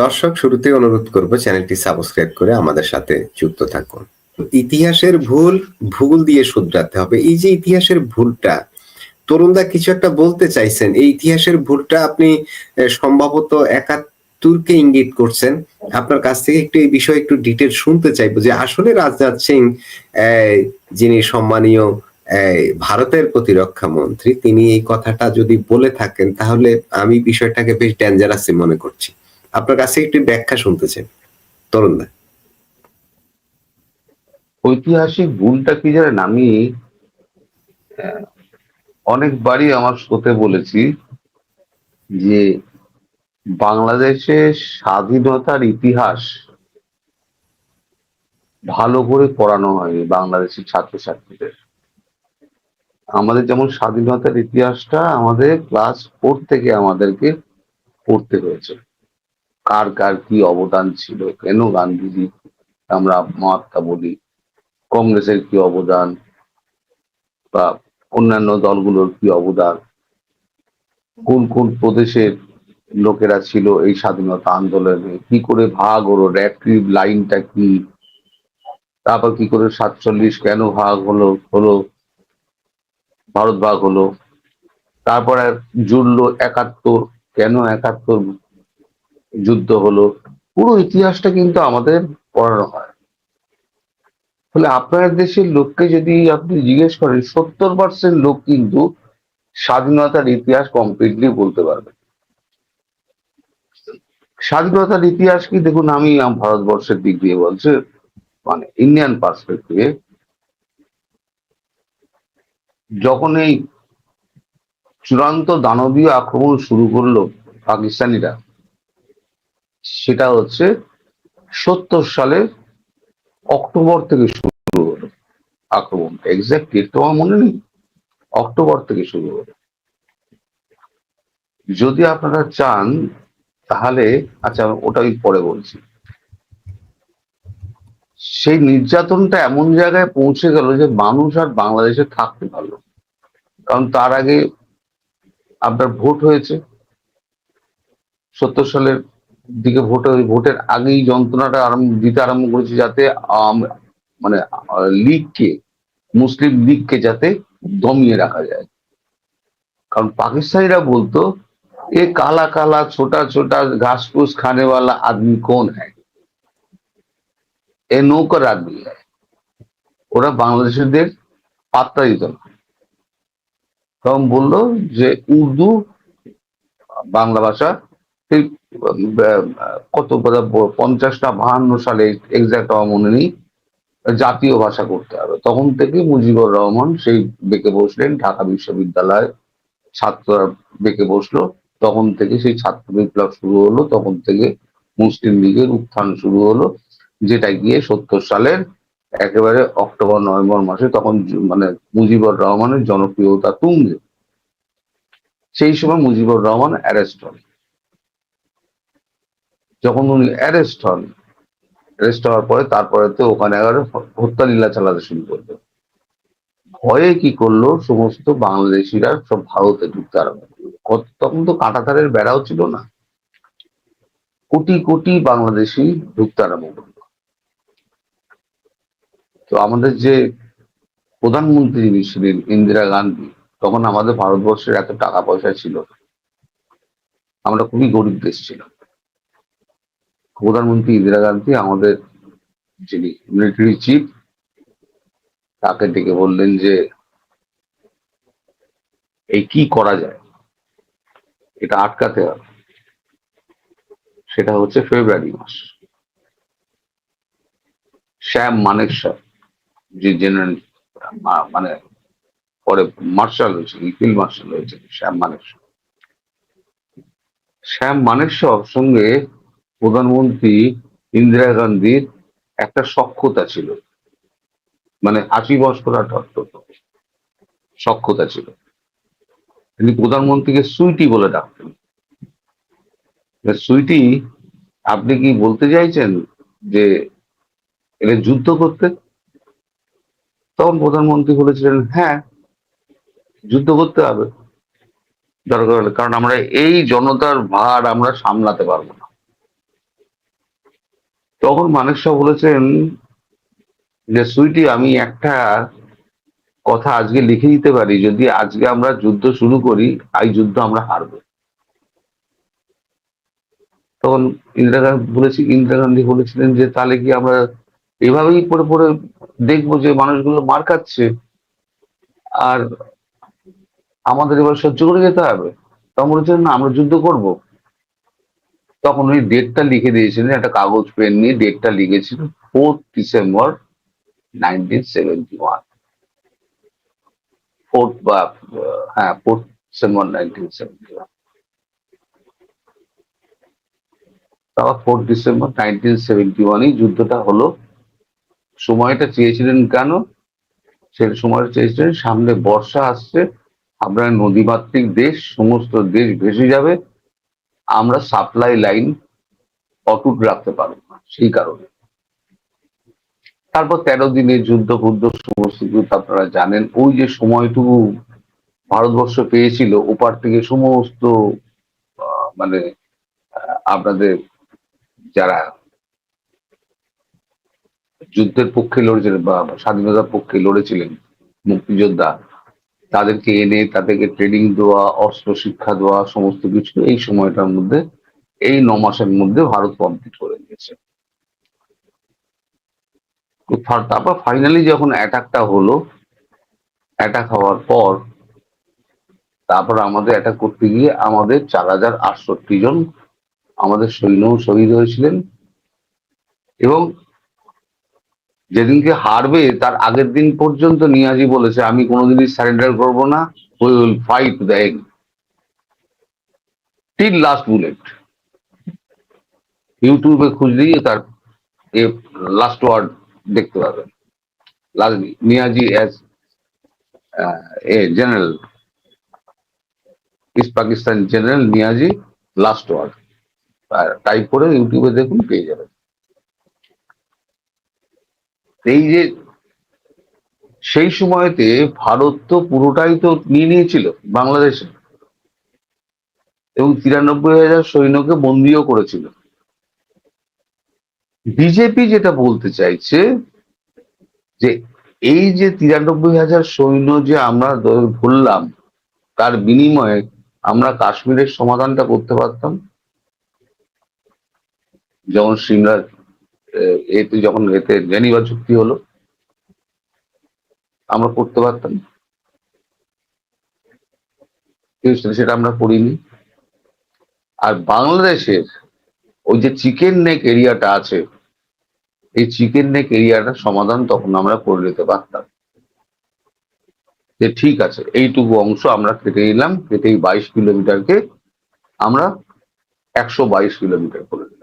দর্শক, শুরুতে অনুরোধ করব চ্যানেলটি সাবস্ক্রাইব করে আমাদের সাথে যুক্ত থাকুন। ইতিহাসের ভুল ভুল দিয়ে শুধরাতে হবে। এই যে ইতিহাসের ভুলটা তরুণদা কিছু একটা বলতে চাইছেন। এই ইতিহাসের ভুলটা আপনি সম্ভবত একাত্তরকে ইঙ্গিত করছেন। আপনার কাছ থেকে একটু এই বিষয়ে একটু ডিটেল শুনতে চাইব যে আসলে রাজনাথ সিং যিনি সম্মানীয় ভারতের প্রতিরক্ষা মন্ত্রী, তিনি এই কথাটা যদি বলে থাকেন, তাহলে আমি বিষয়টাকে বেশ ডেঞ্জারাসই মনে করছি। আপনার কাছে একটু ব্যাখ্যা শুনতে চাই। তরুণদা ঐতিহাসিক ভুলটা কি আমি আহ, অনেকবারই আমার শোতে বলেছি যে বাংলাদেশের স্বাধীনতার ইতিহাস ভালো করে পড়ানো হয়নি বাংলাদেশের ছাত্রছাত্রীদের। আমাদের যেমন স্বাধীনতার ইতিহাসটা আমাদের ক্লাস ফোর থেকে আমাদেরকে পড়তে হয়েছে। কার কার কি অবদান ছিল? কেন গান্ধীজি আমরা মহাত্মা বলি? কংগ্রেসের কি অবদান? বা অন্যান্য দলগুলোর কি অবদান? কোন কোন প্রদেশের লোকেরা ছিল এই স্বাধীনতা আন্দোলনে? কি করে ভাগ হলো? র্যাট্রিভ লাইনটা কি? তারপর কি করে সাতচল্লিশ কেন ভাগ হলো হলো? ভারত ভাগ হলো? তারপরে জুড়লো একাত্তর? কেন একাত্তর যুদ্ধ হলো, পুরো ইতিহাসটা কিন্তু আমাদের পড়ানো হয়। ফলে আপনার দেশের লোককে যদি আপনি জিজ্ঞেস করেন, সত্তর পার্সেন্ট লোক কিন্তু স্বাধীনতার ইতিহাস কমপ্লিটলি বলতে পারবে স্বাধীনতার ইতিহাস কি? দেখুন, আমি ভারতবর্ষের দিক দিয়ে বলছি মানে ইন্ডিয়ান পার্সপেক্টিভে যখন এই চূড়ান্ত দানবীয় আক্রমণ শুরু করল পাকিস্তানিরা সেটা হচ্ছে সত্তর সালের অক্টোবর থেকে শুরু হলো আক্রমণ। এক্সাক্ট ডেট তো আমার মনে নেই? অক্টোবর থেকে শুরু হলো। যদি আপনারা চান, তাহলে আচ্ছা ওটা আমি পরে বলছি। সেই নির্যাতনটা এমন জায়গায় পৌঁছে গেল যে মানুষ আর বাংলাদেশে থাকতে পারল কারণ তার আগে আপনার ভোট হয়েছে। সত্তর সালের দিকে ভোট হয়ে ভোটের আগেই যন্ত্রণাটা আরম্ভ দিতে আরম্ভ করেছে যাতে আম- মানে আহ, লীগকে মুসলিম লীগকে যাতে দমিয়ে রাখা যায় কারণ পাকিস্তানিরা বলতো এ কালা কালা ছোটা ছোটা ঘাস ফুস খানে वाला आदमी कौन है এ নৌকার আদমি है ওরা বাংলাদেশিদের পাত্তা দিত না তখন বললো যে উর্দু বাংলা ভাষা এই আহ, কত বোধহয় পঞ্চাশটা বাহান্ন সালে এক্সাক্ট আমার মনে নেই, জাতীয় ভাষা করতে হবে। তখন থেকে মুজিবুর রহমান সেই বেঁকে বসলেন, ঢাকা বিশ্ববিদ্যালয় ছাত্ররা বেঁকে বসল। তখন থেকে সেই ছাত্র বিপ্লব শুরু হলো, তখন থেকে মুসলিম লীগের উত্থান শুরু হলো যেটা গিয়ে সত্তর সালের একেবারে অক্টোবর, নভেম্বর মাসে তখন মানে মুজিবুর রহমানের জনপ্রিয়তা তুঙ্গে। সেই সময় মুজিবুর রহমান অ্যারেস্ট হন। যখন উনি অ্যারেস্ট হন অ্যারেস্ট হওয়ার পরে তারপরে তো ওখানে এবার হত্যা লীলা চালাতে শুরু করল। ভয়ে কি করল? সমস্ত বাংলাদেশিরা সব ভারতে ঢুকতে আরম্ভ করল। তখন তো কাঁটাতারের বেড়াও ছিল না। কোটি কোটি বাংলাদেশি ঢুকতে আরম্ভ করল। তো আমাদের যে প্রধানমন্ত্রী যিনি ছিলেন, ইন্দিরা গান্ধী, তখন আমাদের ভারতবর্ষের এত টাকা পয়সা ছিল। আমরা খুবই গরিব দেশ ছিলাম। প্রধানমন্ত্রী ইন্দিরা গান্ধী, আমাদের যিনি মিলিটারি চিফ তাকে ডেকে বললেন যে, এই কি করা যায়? এটা আটকাতে হবে। সেটা হচ্ছে ফেব্রুয়ারি মাস। শ্যাম মানেকশর যে জেনারেল মানে পরে মার্শাল হয়েছে ফিল্ড মার্শাল হয়েছে শ্যাম মানেকশর শ্যাম মানেকশর সঙ্গে প্রধানমন্ত্রী ইন্দিরা গান্ধীর একটা সক্ষতা ছিল। মানে আশি বছর সক্ষতা ছিল। তিনি প্রধানমন্ত্রীকে সুইটি বলে ডাকতেন। সুইটি, আপনি কি বলতে চাইছেন যে এরা যুদ্ধ করতে? তখন প্রধানমন্ত্রী বলেছিলেন হ্যাঁ যুদ্ধ করতে হবে। দরকার হলে, কারণ আমরা এই জনতার ভার আমরা সামলাতে পারব না। তখন মানেকশা বলেছেন যে, সুইটি, আমি একটা কথা আজকে লিখে দিতে পারি। যদি আজকে আমরা যুদ্ধ শুরু করি, এই যুদ্ধ আমরা হারবো। তখন ইন্দিরা গান্ধী বলেছি, ইন্দিরা গান্ধী বলেছিলেন যে, তাহলে কি আমরা এভাবেই পরে পরে দেখব যে, মানুষগুলো মার খাচ্ছে? আর আমাদের এবার সহ্য করে যেতে হবে? তখন বলেছেন না, আমরা যুদ্ধ করব। তখন উনি ডেটটা লিখে দিয়েছিলেন, একটা কাগজ পেন নিয়ে ডেটটা লিখেছিলেন fourth December nineteen seventy one fourth বা হ্যাঁ fourth December nineteen seventy one তারপর ফোর্থ ডিসেম্বর নাইনটিন সেভেন্টি ওয়ানই যুদ্ধটা হলো। সময়টা চেয়েছিলেন কেন? সে সময়টা চেয়েছিলেন, সামনে বর্ষা আসছে আমরা নদীমাতৃক দেশ, সমস্ত দেশ ভেসে যাবে। আমরা সাপ্লাই লাইন অটুট রাখতে পারব না, সেই কারণে। তারপর তেরো দিনের যুদ্ধ বুদ্ধ সমস্ত আপনারা জানেন, ওই যে সময়টুকু ভারতবর্ষ পেয়েছিল, ওপার থেকে সমস্ত মানে আপনাদের যারা যুদ্ধের পক্ষে লড়েছিলেন বা স্বাধীনতার পক্ষে লড়েছিলেন মুক্তিযোদ্ধা তাদেরকে এনে তাদেরকে ট্রেনিং দেওয়া, অস্ত্র শিক্ষা দেওয়া, সমস্ত কিছু এই সময়টার মধ্যে, এই ন মাসের মধ্যে ভারত কমপ্লিট করে দিয়েছে। তারপর ফাইনালি যখন অ্যাটাকটা হলো অ্যাটাক হওয়ার পর, তারপর আমাদের অ্যাটাক করতে গিয়ে আমাদের চার হাজার আটষট্টি জন আমাদের সৈন্য শহীদ হয়েছিলেন এবং যেদিনকে হারবে, তার আগের দিন পর্যন্ত নিয়াজি বলেছে, আমি কোনোদিনই সারেন্ডার করব না we will fight the egg till last bullet ইউটিউবে খুঁজলেই তার এ লাস্ট ওয়ার্ড দেখতে পাবেন। Niazi as a general east Pakistan general Niazi last word type করে ইউটিউবে দেখুন, পেয়ে যাবেন। এই যে সেই সময়তে ভারত তো পুরোটাই তো নিয়ে নিয়েছিল বাংলাদেশে। এবং তিরানব্বই হাজার সৈন্যকে বন্দিও করেছিল। বিজেপি যেটা বলতে চাইছে যে এই যে তিরানব্বই হাজার সৈন্য যে আমরা ধরলাম তার বিনিময়ে আমরা কাশ্মীরের সমাধানটা করতে পারতাম? যেমন সিমলার আহ, এতে যখন এতে জেনিভা চুক্তি হলো, আমরা করতে পারতাম। সেটা- আমরা করিনি আর বাংলাদেশের ওই যে চিকেন নেক এরিয়াটা আছে, এই চিকেন নেক এরিয়াটার সমাধান তখন আমরা করে নিতে পারতাম। যে ঠিক আছে, এইটুকু অংশ আমরা কেটে নিলাম কেটে এই বাইশ কিলোমিটারকে আমরা একশো বাইশ কিলোমিটার করে দিলাম।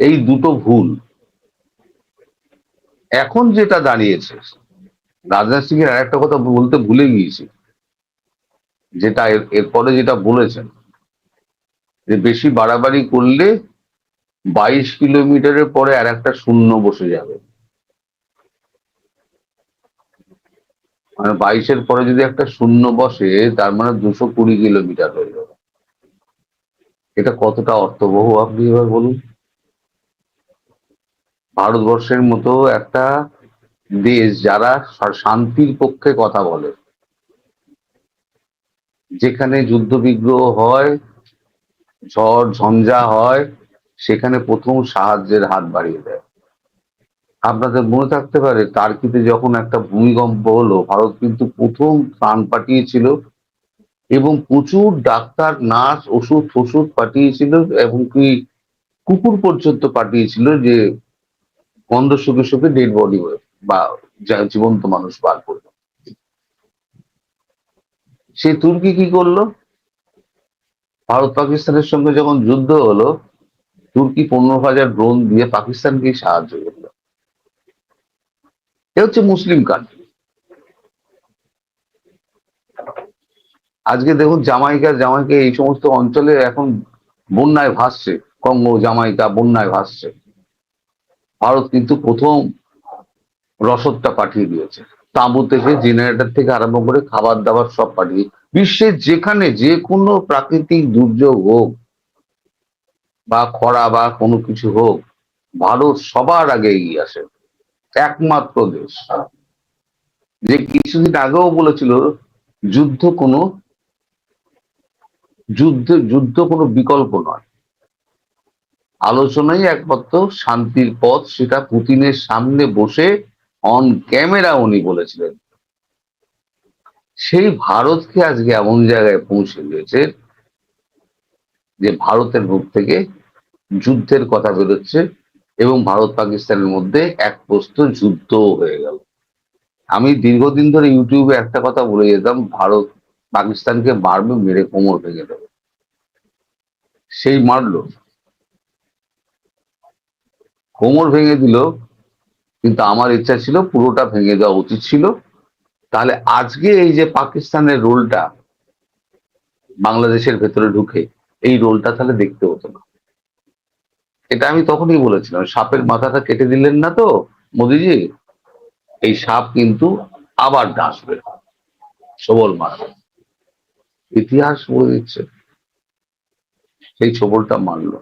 এই দুটো ভুল। এখন যেটা দাঁড়িয়েছে, রাজনাথ সিং এর আরেকটা কথা বলতে ভুলে গিয়েছি, যেটা এরপরে যেটা বলেছেন, যে বেশি বাড়াবাড়ি করলে বাইশ কিলোমিটারের পরে আর একটা শূন্য বসে যাবে। মানে বাইশের পরে যদি একটা শূন্য বসে, তার মানে দুশো কুড়ি কিলোমিটার হয়ে যাবে। এটা কতটা অর্থবহ আপনি এবার বলুন। ভারতবর্ষের মতো একটা দেশ যারা শান্তির পক্ষে কথা বলে। যেখানে যুদ্ধ বিগ্রহ হয়, ঝড়, ঝঞ্ঝা হয়, সেখানে প্রথম সাহায্যের হাত বাড়িয়ে দেয়। আপনাদের মনে থাকতে পারে, টার্কিতে যখন একটা ভূমিকম্প হলো, ভারত কিন্তু প্রথম ত্রাণ পাঠিয়েছিল এবং প্রচুর ডাক্তার, নার্স ওষুধ ফষুধ পাঠিয়েছিল এবং কি কুকুর পর্যন্ত পাঠিয়েছিল যে গন্ধ শুকে শুকে ডেড বডি হয়ে বা জীবন্ত মানুষ বার করল। সেই তুর্কি কি করল? ভারত পাকিস্তানের সঙ্গে যখন যুদ্ধ হলো, তুর্কি পনেরো হাজার ড্রোন দিয়ে পাকিস্তানকে সাহায্য করল। এ হচ্ছে মুসলিম কান্ট্রি আজকে দেখুন জামাইকা জামাইকা এই সমস্ত অঞ্চলে এখন বন্যায় ভাসছে, কঙ্গো, জামাইকা, বন্যায় ভাসছে। ভারত কিন্তু প্রথম রসদটা পাঠিয়ে দিয়েছে। তাঁবু থেকে, জেনারেটর থেকে আরম্ভ করে খাবার দাবার সব পাঠিয়ে বিশ্বের যেখানে যে কোনো প্রাকৃতিক দুর্যোগ হোক বা খরা বা কোনো কিছু হোক, ভারত সবার আগে এগিয়ে আসে। একমাত্র দেশ। যে কিছুদিন আগেও বলেছিল, যুদ্ধ কোনো, যুদ্ধ যুদ্ধ কোনো বিকল্প নয়। আলোচনাই একমাত্র শান্তির পথ, সেটা পুতিনের সামনে বসে অন ক্যামেরা উনি বলেছিলেন। সেই ভারতকে আজকে এমন জায়গায় পৌঁছে দিয়েছে যে ভারতের মুখ থেকে যুদ্ধের কথা বেরোচ্ছে এবং ভারত পাকিস্তানের মধ্যে এক প্রস্ত যুদ্ধ হয়ে গেল। আমি দীর্ঘদিন ধরে ইউটিউবে একটা কথা বলে যেতাম, ভারত পাকিস্তানকে মারবে, মেরে কোমর ভেঙে দেবে। সেই মারলো। কোমর ভেঙে দিল, কিন্তু আমার ইচ্ছা ছিল পুরোটা ভেঙে দেওয়া উচিত ছিল। তাহলে আজকে এই যে পাকিস্তানের রোলটা বাংলাদেশের ভেতরে ঢুকে, এই রোলটা তাহলে দেখতে হতো না। এটা আমি তখনই বলেছিলাম, সাপের মাথাটা কেটে দিলেন না তো, মোদিজি? এই সাপ কিন্তু আবার ডাসবে সবল মারবে। ইতিহাস বলে দিচ্ছে, সেই ছবলটা মারলো।